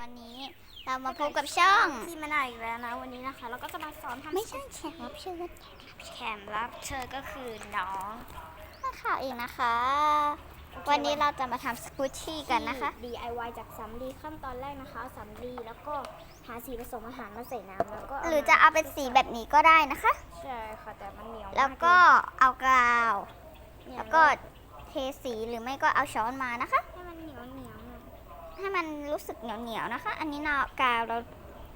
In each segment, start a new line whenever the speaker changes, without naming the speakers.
วันนี้เรามาพบกับช่อง
ที่มาหน่อยอีกแล้วนะวันนี้นะคะ เราก็จะมาสอนทำ
ไม่ใช่แขกรับเชิญ
แขมรับเชิญก็คือน้อง
นักข่าวเองนะคะ วันนี้เราจะมาทำสกูตชี่กันนะคะ
ที่ DIY จากสำลีขั้นตอนแรกนะคะเอาสำลีแล้วก็หาสีผสมอาหารมาใส่น้ำแล้วก็
หรือจะเอาเป็นสีแบบนี้ก็ได้นะคะ
ใช่ค่ะแต่มันเหนียว
แล้วก็เอากาว
เนี่ย
แล้วก็เทสีหรือไม่ก็เอาช้อนมานะคะ
ให้มัน
รู้สึกเหนียวเหนียวๆนะคะ อันนี้เนากาวเรา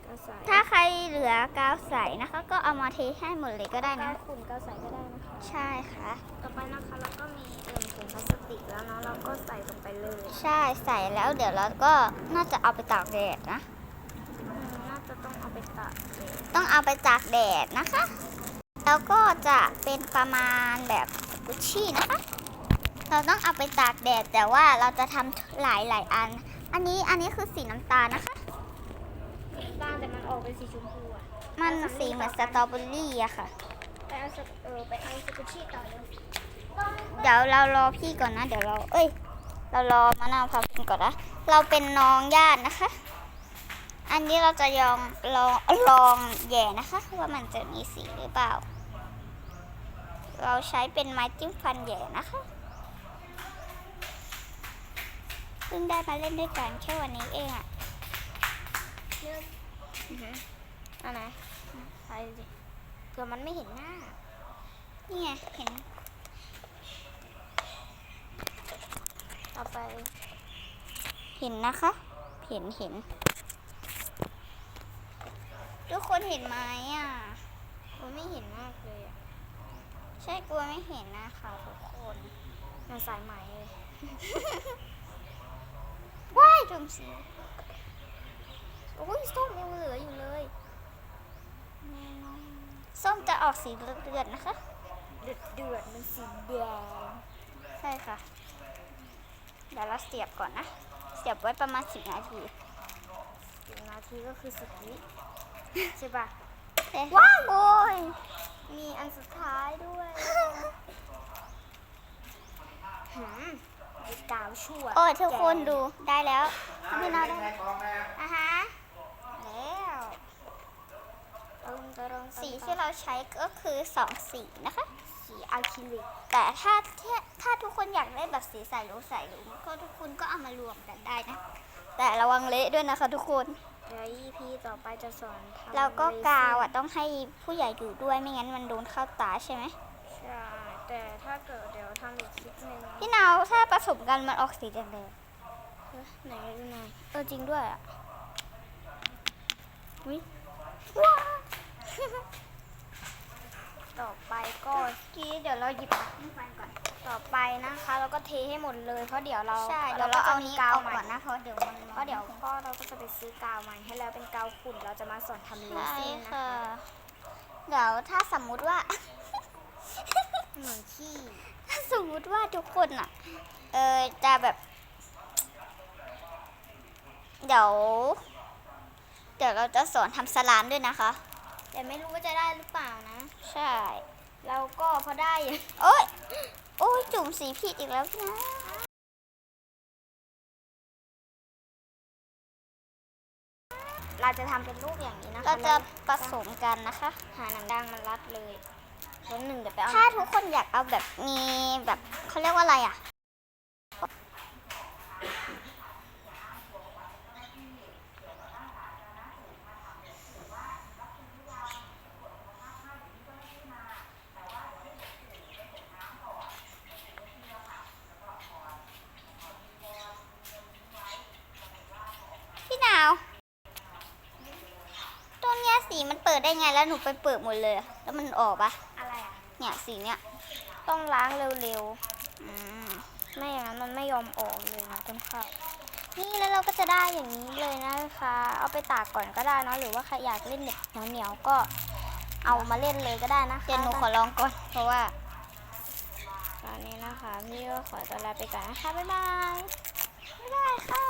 ก็ใส่
ถ้าใครเหลือกาวใสนะคะ ก็เอามาเทให้หมดเลยก็ได้
ก็
นะ
ขุ่นก็ใส่ก็ได้นะคะ
ใช่ค่ะ
ต่อไปนะคะเราก็มีเอิ่มถุงพลาสติกแล้วเนาะเราก็ใส่ลงไปเลย
ใช่ใส่แล้วเดี๋ยวเราก็น่าจะเอาไปตากแดดนะ
อืมน่าจะต้องเอาไปตากเลย
ต้องเอาไปตากแดดนะคะ แล้วก็จะเป็นประมาณแบบกุชชี่นะคะ เราต้องเอาไปตากแดดแต่ว่าเราจะทำหลายหลายๆอัน อันนี้อันนี้คือสีน้ำตาลนะคะ
บ้างแต่มันออกเป็นสีชมพูอะ
มันสีเหมือนสตรอเบอรี่อะค่ะ
ไปเอาสกเออไปเอาสกุชชี่ต่อเลย
เดี๋ยวเรารอพี่ก่อนนะ เดี๋ยวเรา เอ้ย เรารอมะนาวพับกินก่อนนะเราเป็นน้องญาตินะคะ อันนี้เราจะยองลองลองแหย่นะคะ ว่ามันจะมีสีหรือเปล่า เราใช้เป็นไม้จิ้มฟันแหย่นะคะ เพิ่งได้มาเล่นด้วยกันแค่วันนี้เองอะ
เลือกอันไหนใส่ดิเผื่อมันไม่เห็นหน้า
นี่ไง เห็น
ต่อไป
เห็นนะคะ เห็นเห็น ทุกคนเห็นไหมอะ
มันไม่เห็นมากเลยอะ
ใช่กลัวไม่เห็นนะคะทุกคน
มันสายไหมเลย
ว้ายดมสี
โอ้ยส้มยังเหลืออยู่เลย
ส้มจะออกสีเลือดๆนะคะ
เดือดเดือดมันสีแดง
ใช่ค่ะ เดี๋ยวเราเสียบก่อนนะ เสียบไว้ประมาณสิบนาที
สิบนาทีก็คือสิบวิใช่ปะ
ว้าวโอ้ย
มีอันสุดท้ายด้วยหืมไอ้กาว ชั่ว
โอ้ยทุกคน
แดู
ได้แล้วพี่น้องได้
อะฮะ
แล้ว
ตึงตรง
สีที่เราใช้ก็คือสองสีนะคะ
สีอะคริลิก
แต่ถ้าถ้าถ้าทุกคนอยากได้แบบสีใสหรือใสหรือก็ทุกคนก็เอามารวมกันได้นะ แต่ระวังเละด้วยนะคะทุกคน
เดี๋ยว EP ต่อไปจะสอนทำ
แล้วก็
เรซิน
กาวอะต้องให้ผู้ใหญ่อยู่ด้วยไม่งั้นมันโดนเข้าตาใช่ไหม
ใช่ แต่ถ้าเกิดเดี๋ยวทำอีกคลิปหนึ่ง
พี่นาวถ้าผสมกันมันออกสีแดง
เฮ้ยไหนดูหน่อยเออจริงด้วยอะวิ
ๆว้า
ต่อไปก็
กี้เดี๋ยวเราหยิบน้ำฟันก่อน
ต่อไปนะคะ เราก็เทให้หมดเลยเพราะเดี๋ยวเรา
ใช่เดี๋ยวเราเอานี้
กาว
ออก
ใหม่
ก่อนนะเพราะเดี๋ยวมัน
เพราะเดี๋ยวพ่อเราก็จะไปซื้อกาวใหม่ให้แล้วเป็นกาวขุ่นเราจะมาสอนทำเล
ใช่
ซินนะ
ค่ะ
คะ
เดี๋ยวถ้าสมมุติว่า
เหมือนขี้
ถ้าสมมุติว่าทุกคนอะ เออจะแบบ เดี๋ยว เดี๋ยวเราจะสอนทำสลามด้วยนะคะ
แต่ไม่รู้ว่าจะได้หรือเปล่านะ
ใช่
เราก็พอได้อยู่
โอ้ยโอ้ยจุ่มสีผิดอีกแล้วพี่นะ
เราจะทำเป็นรูปอย่างนี้นะคะ
เราจะ
แล้ว
ผสมกันนะคะ
หาหนังดังมันรัดเลย แล้วหนึ่งเดี๋ยวไปเอา
ถ้าทุกคนอยากเอาแบบมีแบบเขาเรียกว่าอะไรอะ พี่หนาว ตัวเนี้ยสีมันเปิดได้ไงแล้วหนูไปเปิดหมดเลยอะแล้วมันออกปะ
อะไรอะ
เนี่ยสีเนี้ย
ต้องล้างเร็ว
อืม
ๆไม่อย่างนั้นมันไม่ยอมออกเลยนะต้นข้าวนี่แล้วเราก็จะได้อย่างนี้เลยนะคะ เอาไปตากก่อนก็ได้เนอะหรือว่าใครอยากเล่นแบบเหนียวๆก็เอามาเล่นเลยก็ได้นะคะ
เดี๋ยวหนูขอลองก่อนเพราะว่า
ตอนนี้นะคะพี่ก็ขอตัวลาไปก่อนนะคะบ๊ายบาย
ไม่ได้ค่ะ